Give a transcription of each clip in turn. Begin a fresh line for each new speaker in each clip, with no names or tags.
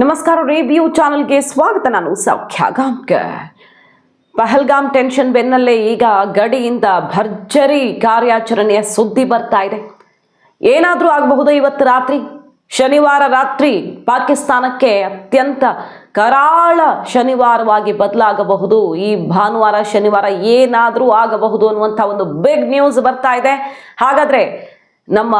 ನಮಸ್ಕಾರ ರಿವ್ಯೂ ಚಾನಲ್ಗೆ ಸ್ವಾಗತ. ನಾನು ಸೌಖ್ಯ ಗಾಂವ್ಕರ್ ಪಹಲ್ಗಾಮ್ ಟೆನ್ಷನ್ ಬೆನ್ನಲ್ಲೇ ಈಗ ಗಡಿಯಿಂದ ಭರ್ಜರಿ ಕಾರ್ಯಾಚರಣೆಯ ಸುದ್ದಿ ಬರ್ತಾ ಇದೆ. ಏನಾದರೂ ಆಗಬಹುದು ಇವತ್ತು ರಾತ್ರಿ? ಶನಿವಾರ ರಾತ್ರಿ ಪಾಕಿಸ್ತಾನಕ್ಕೆ ಅತ್ಯಂತ ಕರಾಳ ಶನಿವಾರವಾಗಿ ಬದಲಾಗಬಹುದು. ಈ ಭಾನುವಾರ, ಶನಿವಾರ ಏನಾದರೂ ಆಗಬಹುದು ಅನ್ನುವಂಥ ಒಂದು ಬಿಗ್ ನ್ಯೂಸ್ ಬರ್ತಾ ಇದೆ. ಹಾಗಾದ್ರೆ ನಮ್ಮ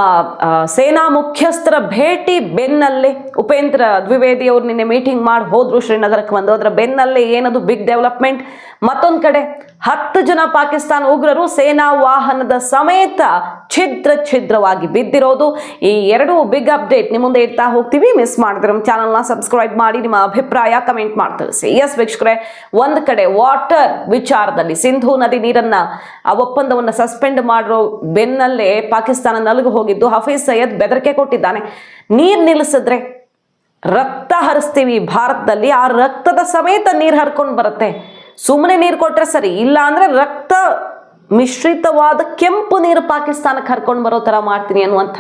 ಸೇನಾ ಮುಖ್ಯಸ್ಥರ ಭೇಟಿ ಬೆನ್ನಲ್ಲೇ ಉಪೇಂದ್ರ ದ್ವಿವೇದಿ ಅವರು ನಿನ್ನೆ ಮೀಟಿಂಗ್ ಮಾಡಿ ಹೋದ್ರು ಶ್ರೀನಗರಕ್ಕೆ ಬಂದು. ಅದರ ಬೆನ್ನಲ್ಲೇ ಏನದು ಬಿಗ್ ಡೆವಲಪ್ಮೆಂಟ್ ಮತ್ತೊಂದು ಕಡೆ ಹತ್ತು ಜನ ಪಾಕಿಸ್ತಾನ ಉಗ್ರರು ಸೇನಾ ವಾಹನದ ಸಮೇತ ಛಿದ್ರ ಛಿದ್ರವಾಗಿ ಬಿದ್ದಿರೋದು. ಈ ಎರಡು ಬಿಗ್ ಅಪ್ಡೇಟ್ ನಿಮ್ಮ ಮುಂದೆ ಇಡ್ತಾ ಹೋಗ್ತೀವಿ. ಮಿಸ್ ಮಾಡಿದ್ರೆ ನಮ್ಮ ಚಾನಲ್ನ ಸಬ್ಸ್ಕ್ರೈಬ್ ಮಾಡಿ, ನಿಮ್ಮ ಅಭಿಪ್ರಾಯ ಕಮೆಂಟ್ ಮಾಡಿ ತಿಳಿಸಿ. ಎಸ್ ವೀಕ್ಷಕರೇ, ಒಂದು ಕಡೆ ವಾಟರ್ ವಿಚಾರದಲ್ಲಿ ಸಿಂಧೂ ನದಿ ನೀರನ್ನ, ಆ ಒಪ್ಪಂದವನ್ನು ಸಸ್ಪೆಂಡ್ ಮಾಡಿರೋ ಬೆನ್ನಲ್ಲೇ ಪಾಕಿಸ್ತಾನ ನಲುಗು ಹೋಗಿದ್ದು. ಹಫೀಜ್ ಸೈಯದ್ ಬೆದರಿಕೆ ಕೊಟ್ಟಿದ್ದಾನೆ. ನೀರು ನಿಲ್ಲಿಸಿದ್ರೆ ರಕ್ತ ಹರಿಸ್ತೀವಿ ಭಾರತದಲ್ಲಿ. ಆ ರಕ್ತದ ಸಮೇತ ನೀರು ಹರ್ಕೊಂಡು ಬರುತ್ತೆ. ಸುಮ್ಮನೆ ನೀರು ಕೊಟ್ರೆ ಸರಿ, ಇಲ್ಲ ಅಂದ್ರೆ ರಕ್ತ ಮಿಶ್ರಿತವಾದ ಕೆಂಪು ನೀರು ಪಾಕಿಸ್ತಾನಕ್ಕೆ ಹರ್ಕೊಂಡು ಬರೋ ಥರ ಮಾಡ್ತೀನಿ ಅನ್ನುವಂಥ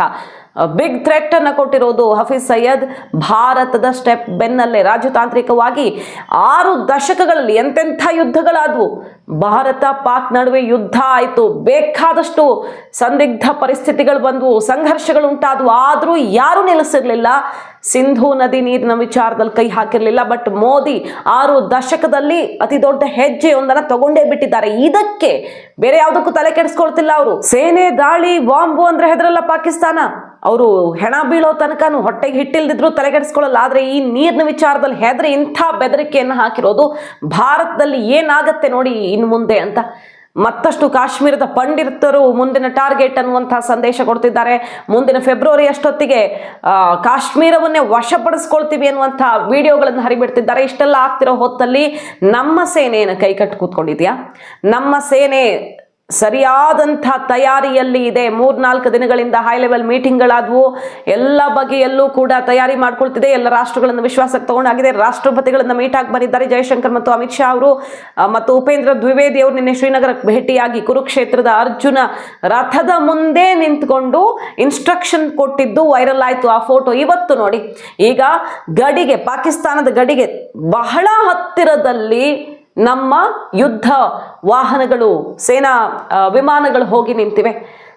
ಬಿಗ್ ಥ್ರೆಟ್ ಅನ್ನು ಕೊಟ್ಟಿರೋದು ಹಫೀಜ್ ಸೈಯದ್. ಭಾರತದ ಸ್ಟೆಪ್ ಬೆನ್ನಲ್ಲೇ ರಾಜತಾಂತ್ರಿಕವಾಗಿ ಆರು ದಶಕಗಳಲ್ಲಿ ಎಂತೆಂಥ ಯುದ್ಧಗಳಾದವು. ಭಾರತ ಪಾಕ್ ನಡುವೆ ಯುದ್ಧ ಆಯಿತು. ಬೇಕಾದಷ್ಟು ಸಂದಿಗ್ಧ ಪರಿಸ್ಥಿತಿಗಳು ಬಂದವು. ಸಂಘರ್ಷಗಳು ಉಂಟಾದವು ಆದರೂ ಯಾರೂ ನಿಲ್ಲಿಸಿರಲಿಲ್ಲ. ಸಿಂಧೂ ನದಿ ನೀರಿನ ವಿಚಾರದಲ್ಲಿ ಕೈ ಹಾಕಿರಲಿಲ್ಲ. ಬಟ್ ಮೋದಿ ಆರು ದಶಕದಲ್ಲಿ ಅತಿ ದೊಡ್ಡ ಹೆಜ್ಜೆಯೊಂದನ್ನು ತಗೊಂಡೇ ಬಿಟ್ಟಿದ್ದಾರೆ. ಇದಕ್ಕೆ ಬೇರೆ ಯಾವುದಕ್ಕೂ ತಲೆ ಕೆಡಿಸ್ಕೊಳ್ತಿಲ್ಲ ಅವರು. ಸೇನೆ ದಾಳಿ, ಬಾಂಬು ಅಂದ್ರೆ ಹೆದರಲ್ಲ ಪಾಕಿಸ್ತಾನ. ಅವರು ಹೆಣ ಬೀಳೋ ತನಕ ಹೊಟ್ಟೆಗೆ ಹಿಟ್ಟಿಲ್ದಿದ್ರು ತಲೆಗೆಡಿಸ್ಕೊಳ್ಳಲ್ಲ. ಆದರೆ ಈ ನೀರಿನ ವಿಚಾರದಲ್ಲಿ ಹೆದರಿ ಇಂಥ ಬೆದರಿಕೆಯನ್ನು ಹಾಕಿರೋದು ಭಾರತದಲ್ಲಿ ಏನಾಗತ್ತೆ ನೋಡಿ ಇನ್ನು ಮುಂದೆ ಅಂತ. ಮತ್ತಷ್ಟು ಕಾಶ್ಮೀರದ ಪಂಡಿತರು ಮುಂದಿನ ಟಾರ್ಗೆಟ್ ಅನ್ನುವಂತಹ ಸಂದೇಶ ಕೊಡ್ತಿದ್ದಾರೆ. ಮುಂದಿನ ಫೆಬ್ರವರಿ ಅಷ್ಟೊತ್ತಿಗೆ ಕಾಶ್ಮೀರವನ್ನೇ ವಶಪಡಿಸ್ಕೊಳ್ತೀವಿ ಅನ್ನುವಂತಹ ವಿಡಿಯೋಗಳನ್ನು ಹರಿಬಿಡ್ತಿದ್ದಾರೆ. ಇಷ್ಟೆಲ್ಲ ಆಗ್ತಿರೋ ಹೊತ್ತಲ್ಲಿ ನಮ್ಮ ಸೇನೆಯನ್ನು ಕೈಕಟ್ಟು ಕೂತ್ಕೊಂಡಿದ್ಯಾ? ನಮ್ಮ ಸೇನೆ ಸರಿಯಾದಂಥ ತಯಾರಿಯಲ್ಲಿ ಇದೆ. ಮೂರ್ನಾಲ್ಕು ದಿನಗಳಿಂದ ಹೈ ಲೆವೆಲ್ ಮೀಟಿಂಗ್ಗಳಾದವು ಎಲ್ಲ ಬಗೆಯಲ್ಲೂ ಕೂಡ ತಯಾರಿ ಮಾಡ್ಕೊಳ್ತಿದೆ. ಎಲ್ಲ ರಾಷ್ಟ್ರಗಳನ್ನು ವಿಶ್ವಾಸಕ್ಕೆ ತಗೊಂಡಾಗಿದೆ. ರಾಷ್ಟ್ರಪತಿಗಳನ್ನು ಮೀಟ್ ಆಗಿ ಬಂದಿದ್ದಾರೆ ಜಯಶಂಕರ್ ಮತ್ತು ಅಮಿತ್ ಶಾ ಅವರು. ಮತ್ತು ಉಪೇಂದ್ರ ದ್ವಿವೇದಿ ಅವರು ನಿನ್ನೆ ಶ್ರೀನಗರಕ್ಕೆ ಭೇಟಿಯಾಗಿ ಕುರುಕ್ಷೇತ್ರದ ಅರ್ಜುನ ರಥದ ಮುಂದೆ ನಿಂತ್ಕೊಂಡು ಇನ್ಸ್ಟ್ರಕ್ಷನ್ ಕೊಟ್ಟಿದ್ದು ವೈರಲ್ ಆಯಿತು. ಆ ಫೋಟೋ ಇವತ್ತು ನೋಡಿ. ಈಗ ಗಡಿಗೆ, ಪಾಕಿಸ್ತಾನದ ಗಡಿಗೆ ಬಹಳ ಹತ್ತಿರದಲ್ಲಿ ನಮ್ಮ ಯುದ್ಧ ವಾಹನಗಳು, ಸೇನಾ ವಿಮಾನಗಳು ಹೋಗಿ ನಿಂತಿವೆ.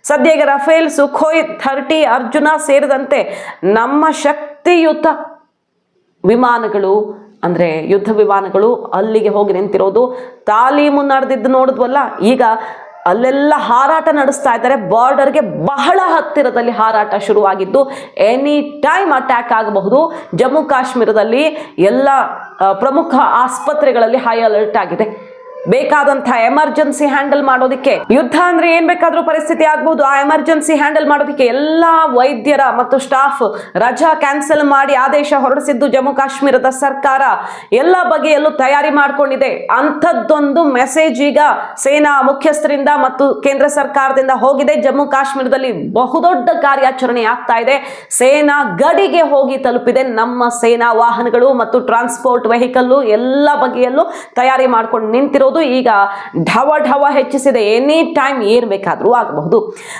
ಸದ್ಯ ಈಗ ರಫೇಲ್, ಸುಖೋಯ್, ಥರ್ಟಿ, ಅರ್ಜುನ ಸೇರಿದಂತೆ ನಮ್ಮ ಶಕ್ತಿಯುತ ವಿಮಾನಗಳು, ಅಂದರೆ ಯುದ್ಧ ವಿಮಾನಗಳು ಅಲ್ಲಿಗೆ ಹೋಗಿ ನಿಂತಿರೋದು. ತಾಲೀಮು ನಡೆದಿದ್ದು ನೋಡಿದ್ವಲ್ಲ, ಈಗ ಅಲ್ಲೆಲ್ಲ ಹಾರಾಟ ನಡೆಸ್ತಾ ಇದ್ದಾರೆ. ಬಾರ್ಡರ್ಗೆ ಬಹಳ ಹತ್ತಿರದಲ್ಲಿ ಹಾರಾಟ ಶುರುವಾಗಿದ್ದು ಎನಿ ಟೈಮ್ ಅಟ್ಯಾಕ್ ಆಗಬಹುದು. ಜಮ್ಮು ಕಾಶ್ಮೀರದಲ್ಲಿ ಎಲ್ಲ ಪ್ರಮುಖ ಆಸ್ಪತ್ರೆಗಳಲ್ಲಿ ಹೈ ಅಲರ್ಟ್ ಆಗಿದೆ. ಬೇಕಾದಂಥ ಎಮರ್ಜೆನ್ಸಿ ಹ್ಯಾಂಡಲ್ ಮಾಡೋದಕ್ಕೆ. ಯುದ್ಧ ಅಂದ್ರೆ ಏನ್ ಬೇಕಾದ್ರೂ ಪರಿಸ್ಥಿತಿ ಆಗ್ಬಹುದು ಆ ಎಮರ್ಜೆನ್ಸಿ ಹ್ಯಾಂಡಲ್ ಮಾಡೋದಕ್ಕೆ ಎಲ್ಲಾ ವೈದ್ಯರ ಮತ್ತು ಸ್ಟಾಫ್ ರಜಾ ಕ್ಯಾನ್ಸಲ್ ಮಾಡಿ ಆದೇಶ ಹೊರಡಿಸಿದ್ದು ಜಮ್ಮು ಕಾಶ್ಮೀರದ ಸರ್ಕಾರ. ಎಲ್ಲ ಬಗೆಯಲ್ಲೂ ತಯಾರಿ ಮಾಡ್ಕೊಂಡಿದೆ. ಅಂಥದ್ದೊಂದು ಮೆಸೇಜ್ ಈಗ ಸೇನಾ ಮುಖ್ಯಸ್ಥರಿಂದ ಮತ್ತು ಕೇಂದ್ರ ಸರ್ಕಾರದಿಂದ ಹೋಗಿದೆ. ಜಮ್ಮು ಕಾಶ್ಮೀರದಲ್ಲಿ ಬಹುದೊಡ್ಡ ಕಾರ್ಯಾಚರಣೆ ಆಗ್ತಾ ಇದೆ. ಸೇನಾ ಗಡಿಗೆ ಹೋಗಿ ತಲುಪಿದೆ. ನಮ್ಮ ಸೇನಾ ವಾಹನಗಳು ಮತ್ತು ಟ್ರಾನ್ಸ್ಪೋರ್ಟ್ ವೆಹಿಕಲ್ಲು ಎಲ್ಲ ಬಗೆಯಲ್ಲೂ ತಯಾರಿ ಮಾಡ್ಕೊಂಡು ನಿಂತಿರೋದು ಈಗ ಢವ ಢವ ಹೆಚ್ಚಿಸಿದೆ. ಎನಿ ಟೈಮ್ ಏನ್ ಬೇಕಾದರೂ ಆಗಬಹುದು.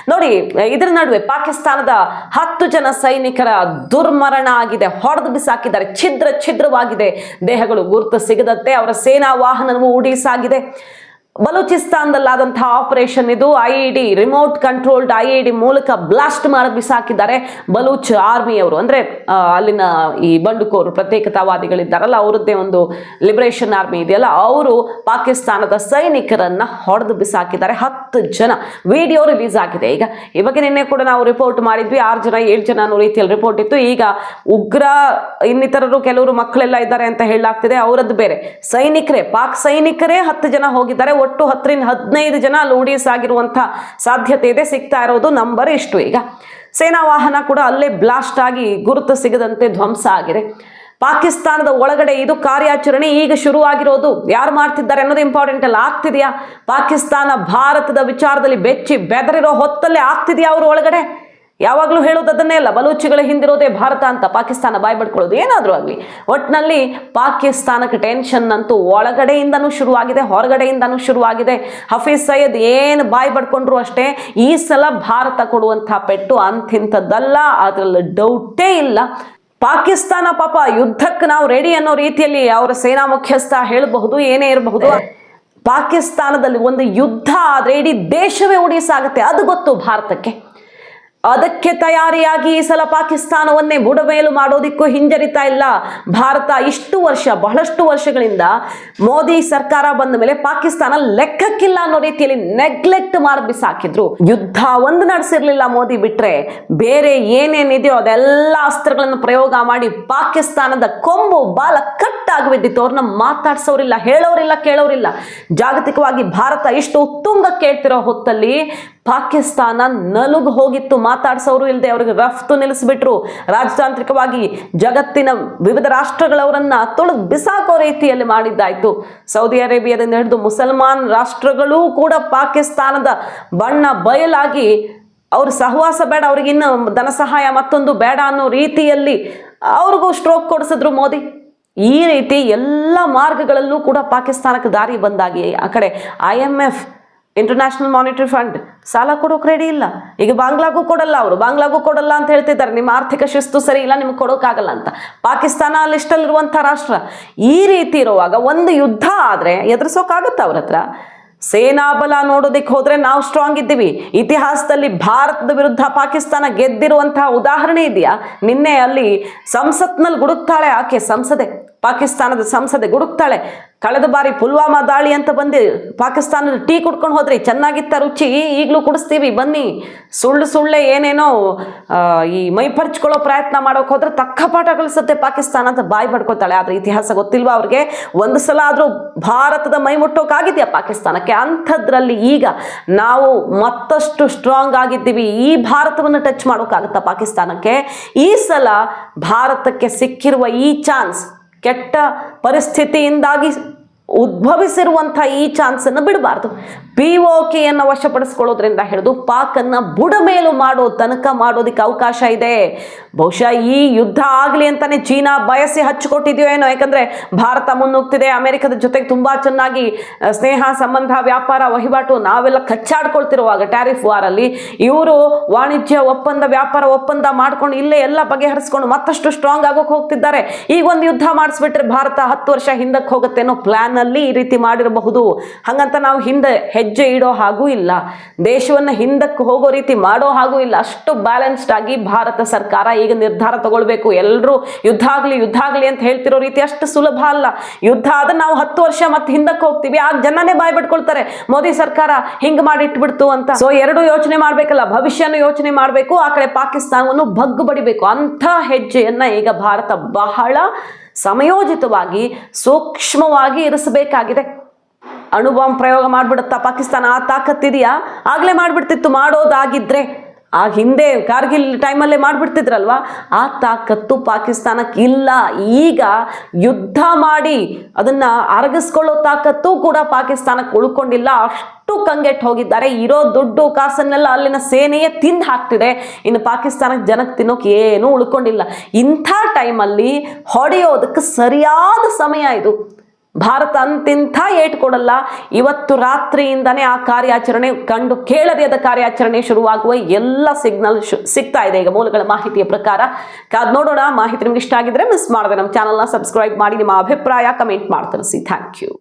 ನೋಡಿ, ಇದರ ನಡುವೆ ಪಾಕಿಸ್ತಾನದ ಹತ್ತು ಜನ ಸೈನಿಕರ ದುರ್ಮರಣ ಆಗಿದೆ. ಹೊಡೆದು ಬಿಸಾಕಿದ್ದಾರೆ. ಛಿದ್ರ ಛಿದ್ರವಾಗಿದೆ. ದೇಹಗಳು ಗುರುತು ಸಿಗದಂತೆ ಅವರ ಸೇನಾ ವಾಹನವು ಉಡೀಸಾಗಿದೆ ಬಲೂಚಿಸ್ತಾನದಲ್ಲಾದಂತಹ ಆಪರೇಷನ್ ಇದು. I D remote controlled I D ಮೂಲಕ ಬ್ಲಾಸ್ಟ್ ಮಾಡಿ ಬಿಸಾಕಿದ್ದಾರೆ ಬಲೂಚ್ ಆರ್ಮಿಯವರು ಅಂದ್ರೆ ಅಲ್ಲಿನ ಈ ಬಂಡುಕೋರು, ಪ್ರತ್ಯೇಕತಾವಾದಿಗಳಿದ್ದಾರಲ್ಲ, ಅವರದ್ದೇ ಒಂದು ಲಿಬರೇಷನ್ ಆರ್ಮಿ ಇದೆಯಲ್ಲ, ಅವರು ಪಾಕಿಸ್ತಾನದ ಸೈನಿಕರನ್ನ ಹೊಡೆದು ಬಿಸಾಕಿದ್ದಾರೆ. ಹತ್ತು ಜನ. ವಿಡಿಯೋ ರಿಲೀಸ್ ಆಗಿದೆ. ಈಗ, ಈ ಬಗ್ಗೆ ನಿನ್ನೆ ಕೂಡ ನಾವು ರಿಪೋರ್ಟ್ ಮಾಡಿದ್ವಿ. ಆರು ಜನ, ಏಳು ಜನ ಅನ್ನೋ ರೀತಿಯಲ್ಲಿ ರಿಪೋರ್ಟ್ ಇತ್ತು. ಈಗ ಉಗ್ರ ಇನ್ನಿತರರು, ಕೆಲವರು ಮಕ್ಕಳೆಲ್ಲ ಇದ್ದಾರೆ ಅಂತ ಹೇಳಲಾಗ್ತಿದೆ. ಅವರದ್ದು ಬೇರೆ. ಸೈನಿಕರೇ, ಪಾಕ್ ಸೈನಿಕರೇ ಹತ್ತು ಜನ ಹೋಗಿದ್ದಾರೆ. ಒಟ್ಟು ಹತ್ತರಿಂದ ಹದಿನೈದು ಜನ ಲೋಡೀಸ್ ಆಗಿರುವಂಥ ಸಾಧ್ಯತೆ ಇದೆ, ಸಿಗ್ತಾ ಇರೋದು ನಂಬರ್ ಇಷ್ಟು ಈಗ. ಸೇನಾ ವಾಹನ ಕೂಡ ಅಲ್ಲೇ ಬ್ಲಾಸ್ಟ್ ಆಗಿ ಗುರುತು ಸಿಗದಂತೆ ಧ್ವಂಸ ಆಗಿದೆ. ಪಾಕಿಸ್ತಾನದ ಒಳಗಡೆ ಇದು ಕಾರ್ಯಾಚರಣೆ ಈಗ ಶುರುವಾಗಿರೋದು. ಯಾರು ಮಾಡ್ತಿದ್ದಾರೆ ಅನ್ನೋದು ಇಂಪಾರ್ಟೆಂಟ್ ಅಲ್ಲ, ಆಗ್ತಿದೆಯಾ? ಪಾಕಿಸ್ತಾನ, ಭಾರತದ ವಿಚಾರದಲ್ಲಿ ಬೆಚ್ಚಿ ಬೆದರಿರೋ ಹೊತ್ತಲ್ಲೇ ಆಗ್ತಿದೆಯಾ ಅವರು ಒಳಗಡೆ? ಯಾವಾಗಲೂ ಹೇಳೋದು ಅದನ್ನೇ ಅಲ್ಲ ಬಲೂಚಿಗಳ ಹಿಂದಿರೋದೇ ಭಾರತ ಅಂತ ಪಾಕಿಸ್ತಾನ ಬಾಯ್ ಬಿಡ್ಕೊಳ್ಳೋದು ಏನಾದರೂ ಆಗಲಿ ಒಟ್ಟಿನಲ್ಲಿ ಪಾಕಿಸ್ತಾನಕ್ಕೆ ಟೆನ್ಷನ್ ಅಂತೂ ಒಳಗಡೆಯಿಂದನೂ ಶುರುವಾಗಿದೆ, ಹೊರಗಡೆಯಿಂದನೂ ಶುರುವಾಗಿದೆ. ಹಫೀಜ್ ಸೈಯದ್ ಏನು ಬಾಯ್ ಬಡ್ಕೊಂಡ್ರು ಅಷ್ಟೇ, ಈ ಸಲ ಭಾರತ ಕೊಡುವಂಥ ಪೆಟ್ಟು ಅಂತಿಂಥದ್ದಲ್ಲ, ಅದರಲ್ಲಿ ಡೌಟೇ ಇಲ್ಲ. ಪಾಕಿಸ್ತಾನ ಪಾಪ ಯುದ್ಧಕ್ಕೆ ನಾವು ರೆಡಿ ಅನ್ನೋ ರೀತಿಯಲ್ಲಿ ಅವರ ಸೇನಾ ಮುಖ್ಯಸ್ಥ ಹೇಳಬಹುದು, ಏನೇ ಇರಬಹುದು. ಪಾಕಿಸ್ತಾನದಲ್ಲಿ ಒಂದು ಯುದ್ಧ ಆದರೆ ಇಡೀ ದೇಶವೇ ಉಡಿಸಾಗುತ್ತೆ, ಅದು ಗೊತ್ತು ಭಾರತಕ್ಕೆ. ಅದಕ್ಕೆ ತಯಾರಿಯಾಗಿ ಈ ಸಲ ಪಾಕಿಸ್ತಾನವನ್ನೇ ಬುಡಮೇಲು ಮಾಡೋದಿಕ್ಕೂ ಹಿಂಜರಿತಾ ಇಲ್ಲ. ಭಾರತ ಇಷ್ಟು ವರ್ಷ, ಬಹಳಷ್ಟು ವರ್ಷಗಳಿಂದ ಮೋದಿ ಸರ್ಕಾರ ಬಂದ ಮೇಲೆ ಪಾಕಿಸ್ತಾನ ಲೆಕ್ಕಕ್ಕಿಲ್ಲ ಅನ್ನೋ ರೀತಿಯಲ್ಲಿ ನೆಗ್ಲೆಕ್ಟ್ ಮಾಡಿ ಬಿಸಾಕಿದ್ರು. ಯುದ್ಧ ಒಂದು ನಡೆಸಿರ್ಲಿಲ್ಲ ಮೋದಿ ಬಿಟ್ರೆ. ಬೇರೆ ಏನೇನಿದೆಯೋ ಅದೆಲ್ಲ ಅಸ್ತ್ರಗಳನ್ನು ಪ್ರಯೋಗ ಮಾಡಿ ಪಾಕಿಸ್ತಾನದ ಕೊಂಬು, ಬಾಲ ಕಟ್ಟಾಗಿ ಬಿದ್ದಿತ್ತು ಅವ್ರನ್ನ ಮಾತಾಡ್ಸೋರಿಲ್ಲ, ಹೇಳೋರಿಲ್ಲ, ಕೇಳೋರಿಲ್ಲ. ಜಾಗತಿಕವಾಗಿ ಭಾರತ ಇಷ್ಟು ಉತ್ತುಂಗ ಕೇಳ್ತಿರೋ ಹೊತ್ತಲ್ಲಿ ಪಾಕಿಸ್ತಾನ ನಲುಗು ಹೋಗಿತ್ತು. ಮಾತಾಡ್ಸೋರು ಇಲ್ಲದೆ ಅವ್ರಿಗೆ ರಫ್ತು ನಿಲ್ಲಿಸ್ಬಿಟ್ರು. ರಾಜತಾಂತ್ರಿಕವಾಗಿ ಜಗತ್ತಿನ ವಿವಿಧ ರಾಷ್ಟ್ರಗಳವರನ್ನ ತುಳಿದು ಬಿಸಾಕೋ ರೀತಿಯಲ್ಲಿ ಮಾಡಿದ್ದಾಯ್ತು. ಸೌದಿ ಅರೇಬಿಯಾದಿಂದ ಹಿಡಿದು ಮುಸಲ್ಮಾನ್ ರಾಷ್ಟ್ರಗಳೂ ಕೂಡ ಪಾಕಿಸ್ತಾನದ ಬಣ್ಣ ಬಯಲಾಗಿ ಅವ್ರ ಸಹವಾಸ ಬೇಡ, ಅವ್ರಿಗಿನ್ನು ಧನ ಸಹಾಯ ಮತ್ತೊಂದು ಬೇಡ ಅನ್ನೋ ರೀತಿಯಲ್ಲಿ ಅವ್ರಿಗೂ ಸ್ಟ್ರೋಕ್ ಕೊಡಿಸಿದ್ರು ಮೋದಿ. ಈ ರೀತಿ ಎಲ್ಲ ಮಾರ್ಗಗಳಲ್ಲೂ ಕೂಡ ಪಾಕಿಸ್ತಾನಕ್ಕೆ ದಾರಿ ಬಂದಾಗಿ. ಆ ಕಡೆ I M F international monetary fund ಸಾಲ ಕೊಡೋಕೆ ರೆಡಿ ಇಲ್ಲ. ಈಗ ಬಾಂಗ್ಲಾಗೂ ಕೊಡಲ್ಲ ಅವರು. ಬಾಂಗ್ಲಾಗೂ ಕೊಡಲ್ಲ ಅಂತ ಹೇಳ್ತಿದ್ದಾರೆ. ನಿಮ್ಮ ಆರ್ಥಿಕ ಶಿಸ್ತು ಸರಿ ಇಲ್ಲ, ನಿಮ್ಗೆ ಕೊಡೋಕ್ಕಾಗಲ್ಲ ಅಂತ. ಪಾಕಿಸ್ತಾನ ಲಿಸ್ಟಲ್ಲಿರುವಂಥ ರಾಷ್ಟ್ರ. ಈ ರೀತಿ ಇರುವಾಗ ಒಂದು ಯುದ್ಧ ಆದರೆ ಎದುರಿಸೋಕ್ಕಾಗತ್ತ ಅವ್ರ ಹತ್ರ? ಸೇನಾ ಬಲ ನೋಡೋದಕ್ಕೆ ಹೋದರೆ ನಾವು ಸ್ಟ್ರಾಂಗ್ ಇದ್ದೀವಿ. ಇತಿಹಾಸದಲ್ಲಿ ಭಾರತದ ವಿರುದ್ಧ ಪಾಕಿಸ್ತಾನ ಗೆದ್ದಿರುವಂತಹ ಉದಾಹರಣೆ ಇದೆಯಾ? ನಿನ್ನೆ ಅಲ್ಲಿ ಸಂಸತ್ನಲ್ಲಿ ಗುಡುಕ್ತಾಳೆ ಆಕೆ. ಸಂಸದೆ ಪಾಕಿಸ್ತಾನದ ಸಂಸದೆ ಗುಡುಕ್ತಾಳೆ. ಕಳೆದ ಬಾರಿ ಪುಲ್ವಾಮಾ ದಾಳಿ ಅಂತ ಬಂದು ಪಾಕಿಸ್ತಾನದ ಟೀ ಕುಡ್ಕೊಂಡು ಹೋದ್ರಿ, ಚೆನ್ನಾಗಿತ್ತ ರುಚಿ, ಈಗಲೂ ಕುಡಿಸ್ತೀವಿ, ಬನ್ನಿ. ಸುಳ್ಳು ಸುಳ್ಳೆ ಏನೇನೋ ಈ ಮೈ ಪರ್ಚ್ಕೊಳ್ಳೋ ಪ್ರಯತ್ನ ಮಾಡೋಕೆ ಹೋದ್ರೆ ತಕ್ಕ ಪಾಠ ಕಳಿಸುತ್ತೆ ಪಾಕಿಸ್ತಾನ ಅಂತ ಬಾಯಿ ಪಡ್ಕೋತಾಳೆ ಆದರೆ ಇತಿಹಾಸ ಗೊತ್ತಿಲ್ವಾ ಅವ್ರಿಗೆ? ಒಂದು ಸಲ ಆದರೂ ಭಾರತದ ಮೈ ಮುಟ್ಟೋಕ್ಕಾಗಿದೆಯಾ ಪಾಕಿಸ್ತಾನಕ್ಕೆ? ಅಂಥದ್ರಲ್ಲಿ ಈಗ ನಾವು ಮತ್ತಷ್ಟು ಸ್ಟ್ರಾಂಗ್ ಆಗಿದ್ದೀವಿ. ಈ ಭಾರತವನ್ನು ಟಚ್ ಮಾಡೋಕ್ಕಾಗುತ್ತಾ ಪಾಕಿಸ್ತಾನಕ್ಕೆ? ಈ ಸಲ ಭಾರತಕ್ಕೆ ಸಿಕ್ಕಿರುವ ಈ ಚಾನ್ಸ್ ಕೆಟ್ಟ ಪರಿಸ್ಥಿತಿಯಿಂದಾಗಿ ಉದ್ಭವಿಸಿರುವಂಥ ಈ ಚಾನ್ಸನ್ನು ಬಿಡಬಾರ್ದು ಪಿ ಒ ಕೆಯನ್ನು ವಶಪಡಿಸ್ಕೊಳ್ಳೋದ್ರಿಂದ ಹಿಡಿದು ಪಾಕನ್ನು ಬುಡಮೇಲು ಮಾಡೋ ತನಕ ಮಾಡೋದಕ್ಕೆ ಅವಕಾಶ ಇದೆ. ಬಹುಶಃ ಈ ಯುದ್ಧ ಆಗಲಿ ಅಂತಾನೆ ಚೀನಾ ಬಯಸಿ ಹಚ್ಚಿಕೊಟ್ಟಿದೆಯೋ ಏನೋ, ಯಾಕಂದರೆ ಭಾರತ ಮುನ್ನುಗ್ತಿದೆ, ಅಮೆರಿಕದ ಜೊತೆಗೆ ತುಂಬ ಚೆನ್ನಾಗಿ ಸ್ನೇಹ ಸಂಬಂಧ, ವ್ಯಾಪಾರ, ವಹಿವಾಟು ನಾವೆಲ್ಲ ಕಚ್ಚಾಡ್ಕೊಳ್ತಿರುವಾಗ ಟ್ಯಾರಿಫ್ ವಾರಲ್ಲಿ ಇವರು ವಾಣಿಜ್ಯ ಒಪ್ಪಂದ, ವ್ಯಾಪಾರ ಒಪ್ಪಂದ ಮಾಡ್ಕೊಂಡು ಇಲ್ಲೇ ಎಲ್ಲ ಬಗೆಹರಿಸ್ಕೊಂಡು ಮತ್ತಷ್ಟು ಸ್ಟ್ರಾಂಗ್ ಆಗೋಕೆ ಹೋಗ್ತಿದ್ದಾರೆ. ಈಗ ಒಂದು ಯುದ್ಧ ಮಾಡಿಸ್ಬಿಟ್ರೆ ಭಾರತ ಹತ್ತು ವರ್ಷ ಹಿಂದಕ್ಕೆ ಹೋಗುತ್ತೆ ಅನ್ನೋ ಪ್ಲಾನ್ ಅಲ್ಲಿ ಈ ರೀತಿ ಮಾಡಿರಬಹುದು. ಹಂಗಂತ ನಾವು ಹಿಂದೆ ಹೆಜ್ಜೆ ಇಡೋ ಹಾಗೂ ಇಲ್ಲ. ದೇಶವನ್ನು ಹಿಂದಕ್ಕೆ ಹೋಗೋ ರೀತಿ ಮಾಡೋ ಹಾಗೂ ಇಲ್ಲ. ಅಷ್ಟು ಬ್ಯಾಲೆನ್ಸ್ಡ್ ಆಗಿ ಭಾರತ ಸರ್ಕಾರ ಈಗ ನಿರ್ಧಾರ ತಗೊಳ್ಬೇಕು. ಎಲ್ಲರೂ ಯುದ್ಧ ಆಗಲಿ ಯುದ್ಧ ಆಗಲಿ ಅಂತ ಹೇಳ್ತಿರೋ ರೀತಿ ಅಷ್ಟು ಸುಲಭ ಅಲ್ಲ. ಯುದ್ಧ ಆದ್ರೆ ನಾವು ಹತ್ತು ವರ್ಷ ಮತ್ತೆ ಹಿಂದಕ್ಕೆ ಹೋಗ್ತೀವಿ. ಆಗ ಜನನೇ ಬಾಯ್ ಬಿಟ್ಕೊಳ್ತಾರೆ. ಮೋದಿ ಸರ್ಕಾರ ಹಿಂಗ್ ಮಾಡಿ ಇಟ್ಬಿಡ್ತು ಅಂತ. ಸೊ ಎರಡು ಯೋಚನೆ ಮಾಡ್ಬೇಕಲ್ಲ. ಭವಿಷ್ಯನ ಯೋಚನೆ ಮಾಡಬೇಕು. ಆ ಕಡೆ ಪಾಕಿಸ್ತಾನವನ್ನು ಬಗ್ಗು ಬಡಿಬೇಕು. ಅಂಥ ಹೆಜ್ಜೆಯನ್ನ ಈಗ ಭಾರತ ಬಹಳ ಸಮಯೋಜಿತವಾಗಿ ಸೂಕ್ಷ್ಮವಾಗಿ ಇರಿಸಬೇಕಾಗಿದೆ. ಅಣುಬಾಂಬ್ ಪ್ರಯೋಗ ಮಾಡಿಬಿಡುತ್ತಾ ಪಾಕಿಸ್ತಾನ ಆ ತಾಕತ್ತಿದೆಯಾ? ಆಗ್ಲೇ ಮಾಡ್ಬಿಡ್ತಿತ್ತು, ಮಾಡೋದಾಗಿದ್ರೆ. ಆ ಹಿಂದೆ ಕಾರ್ಗಿಲ್ ಟೈಮಲ್ಲೇ ಮಾಡಿಬಿಡ್ತಿದ್ರಲ್ವಾ? ಆ ತಾಕತ್ತು ಪಾಕಿಸ್ತಾನಕ್ಕೆ ಇಲ್ಲ. ಈಗ ಯುದ್ಧ ಮಾಡಿ ಅದನ್ನು ಅರಗಿಸ್ಕೊಳ್ಳೋ ತಾಕತ್ತು ಕೂಡ ಪಾಕಿಸ್ತಾನಕ್ಕೆ ಉಳ್ಕೊಂಡಿಲ್ಲ. ಅಷ್ಟು ಕಂಗೆಟ್ಟು ಹೋಗಿದ್ದಾರೆ. ಇರೋ ದುಡ್ಡು ಕಾಸನ್ನೆಲ್ಲ ಅಲ್ಲಿನ ಸೇನೆಯೇ ತಿಂದು ಹಾಕ್ತಿದೆ. ಇನ್ನು ಪಾಕಿಸ್ತಾನಕ್ಕೆ ಜನಕ್ಕೆ ತಿನ್ನೋಕೆ ಏನೂ ಉಳ್ಕೊಂಡಿಲ್ಲ. ಇಂಥ ಟೈಮಲ್ಲಿ ಹೊಡೆಯೋದಕ್ಕೆ ಸರಿಯಾದ ಸಮಯ ಇದು. ಭಾರತ ಅಂತಿಂಥ ಏಟ್ ಕೊಡಲ್ಲ. ಇವತ್ತು ರಾತ್ರಿಯಿಂದನೇ ಆ ಕಾರ್ಯಾಚರಣೆ ಕಂಡು ಕೇಳರಿಯದ ಕಾರ್ಯಾಚರಣೆ ಶುರುವಾಗುವ ಎಲ್ಲ ಸಿಗ್ನಲ್ ಸಿಗ್ತಾ ಇದೆ. ಈಗ ಮೂಲಗಳ ಮಾಹಿತಿಯ ಪ್ರಕಾರ ಕಾದ್ ನೋಡೋಣ. ಮಾಹಿತಿ ನಿಮ್ಗೆ ಇಷ್ಟ ಆಗಿದ್ರೆ ಮಿಸ್ ಮಾಡದೆ ನಮ್ಮ ಚಾನಲ್ನ ಸಬ್ಸ್ಕ್ರೈಬ್ ಮಾಡಿ. ನಿಮ್ಮ ಅಭಿಪ್ರಾಯ ಕಮೆಂಟ್ ಮಾಡಿ ತಿಳಿಸಿ ಥ್ಯಾಂಕ್ ಯು